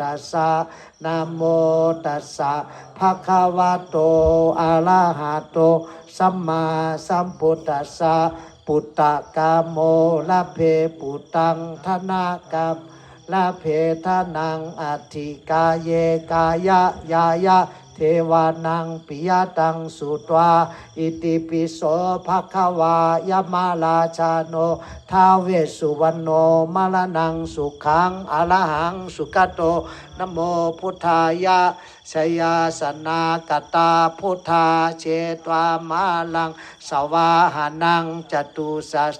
ตัสสะนะโมตัสสะภะคะวะโตอะระหะโตสัมมาสัมพุทธัสสะปุตตะกามโมละเพปุตังธนากัมละเพทนังอธิกาเยกายะยายะ วานังปิยตังสุตวาอิติปิโสภะคะวายมาลาชาโนท้าเวสุวรรณโนมรณังสุขังอรหังสุขโตนโมพุทธายะชยาสนากตาพุทธาเชตวามาลังสวาหานังจตุสัส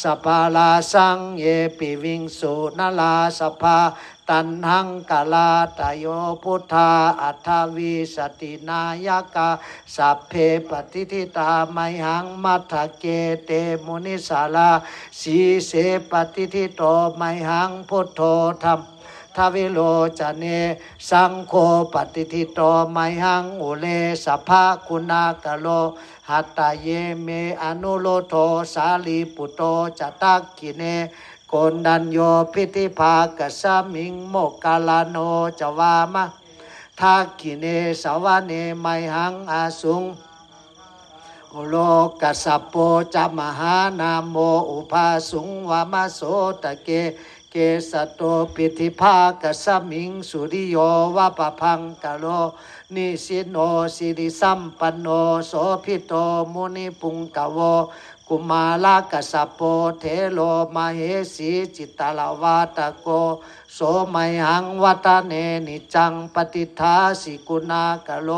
สปาลาสังเยปิวิงสุนลาสภา ตันหังกาลาตโยพุทธาอัทวิสตินายกาสัพเพปฏิทิตาไมหังมัทธเกเตมุนิสาลาสีเสปฏิทิโตไมหังพุทโธธรรมทวิโลจเน สังโฆปฏิทิโตไมหังอุเลสภาคุณากโล หัตตาเยเมอนุโลโทสาลีปุโตจตักกิเน โกนดัญโยพิธิภากสามิงโมกาลาโนจวามะทักกิเนสวะเนไมหังอาสุงโอโลกัสสปโปจมหานาโมอุปาสุงวามโสตะเก เกสโตปิธิภากสสมิงสุริโยวะปะพังกะโลนิสิโนสิริสัมปันโนโสพิโตมุนิปุงกะโวกุมาลากัสสปโปเทโลมาเหสีจิตตลาวาตโกโสมัยหังวัตเนนิจังปฏิทาสิกุณากะโล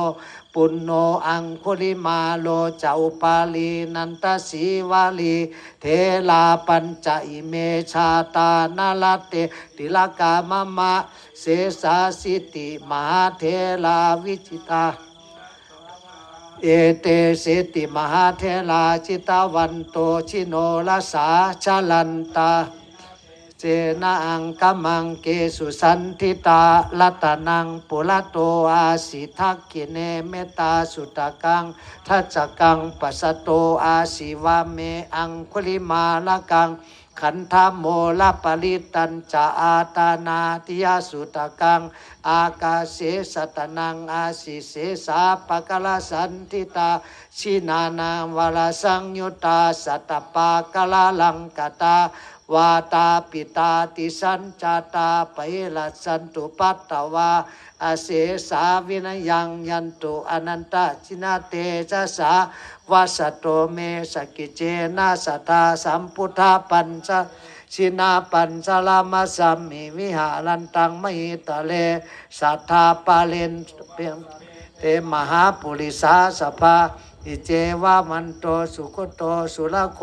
ปุณโนอังคุลิมาโลเจ้าปาลีนันตสีวาลี เทลาปัญจอิเมชาตานาลาเตติลากามะมะเสสาสิติมหาเทลาวิจิตาเอเตเสติมหาเทลาจิตาวันโตชิโนลสาชลันตา เจนะอังกัมังเกสุสันทิตาลัตนังปุระโตอาสิทักกิเนเมตาสุตกังทัจจกังปัสสโตอาสิวาเมอังคุลิมาลกังขันธโมลปริตัญจอาตานาติยสุตกัง อากาเสสตนังอาสิเสสาปะกลาสันทิตาชินานังวรสังยุตตาสัตตปากลาลังกตา วาตาปิตาติสัญจาตาไปละสันตุปัตตวาอาเสสาวินยังยันตุอนันตชินาเตจสาวาสโตเมสกิเจนะสตาสัมพุทธปัญจชินาปัญจลามาสัมมิวิหารันตังมหิตะเลสัทธาปาเลนเปียงเตมหาปุริสาสภา อิเจวามันโตสุขโตสุลโค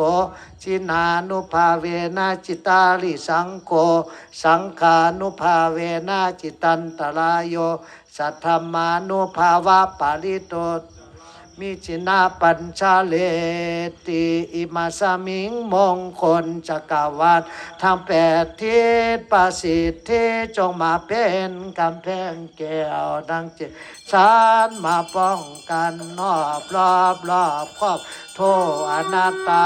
ชินานุภาเวนะจิตาลิสังโฆสังขานุภาเวนะจิตันตรายโยสัทธรรมานุภาวะปาริโต มิจินาปัญชาเลติอิมาสมิงมงคลจักรวาลทางแปดทิศประสิทธิจงมาเป็นกำแพงแก้วดังเจตสานมาป้องกันนอบรอบรอบครอบโทอนัตตา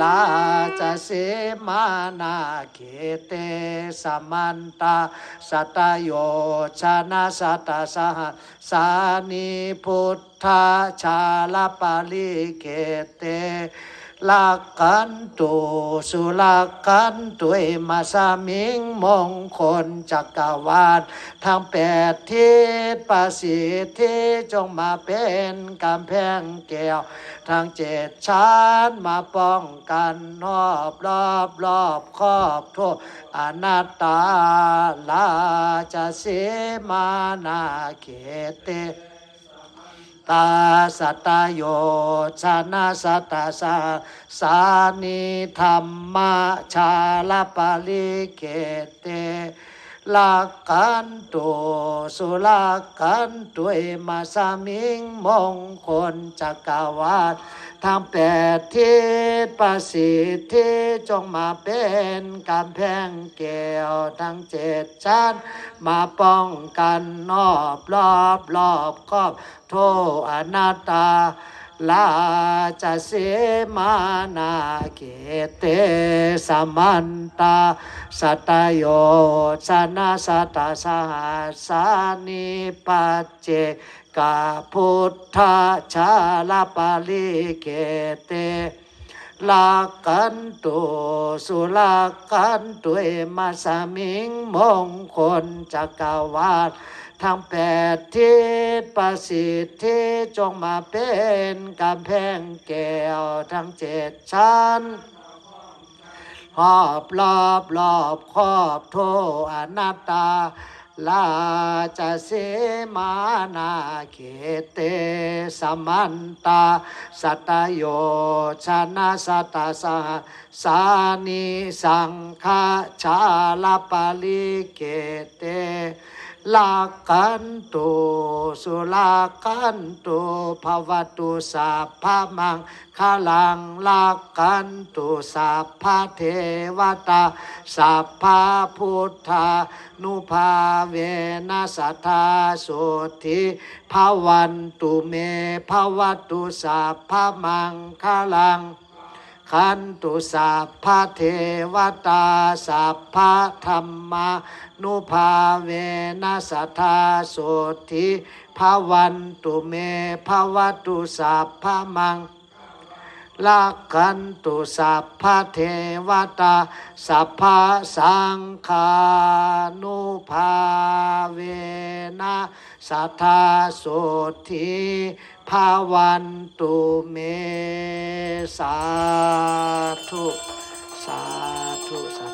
ลาจะเสมานาเขเตสมันตาสัตโยชนะสัตสหสานิพุทธาชาลปาลิเขเต ลักขันตุสุลักขันตุเอมาสามิงมงคลจักรวาลทั้งแปดทิศประสิทธิจงมาเป็นกำแพงแก้วทางเจ็ดชั้นมาป้องกันรอบรอบรอบครอบโทษอนัตตาลาจะเสมานาเขเต ตาสัตโยชนะสัตตาสาสานิธรรมชาลปาลิเกเต ลักขันตุสุลักขันตุเอมาสามิงมงคลจักรวาลทั้งแปดทิศประสิทธิจงมาเป็นกำแพงแก้วทั้งเจ็ดชั้นมาป้องกันนอบรอบรอบครอบโทอนัตตา ลาจะเสมานาเกเตสมันตาสัตโยชนะสัตสหัสสานิปัจเจกาพุทธชาลาปาลิเกเตลากันตุสุลากันตุเอมาสมิงมงคลจักรวาล ทั้งแปดทิศประสิทธิจงมาเป็นกำแพงแก้วทั้งเจ็ดชั้นหอบรอบรอบครอบโทอนัตตาลาจะเสมานาเขเตสมันตาสัตโยชนะสัตสหสานิสังฆาชาลปาลิเกเต ลากันตุสุลากันตุภวตุสัพพมังคลังลากันตุสัพพเทวตาสัพพพุทธานุภาเวนัสธาสุธิภวันตุเมภวตุสัพพมังคลัง ขันตุสัพพะเทวตาสัพพะธรรมานุภาเวนัสทธาโสธิภาวันตุเมภาวตุสัพพะมังลักขันตุสัพพะเทวตาสัพพะสังฆานุภาเวนะสัทธาโสธิ ภาวันตุเมสาธุ สาธุ สาธุ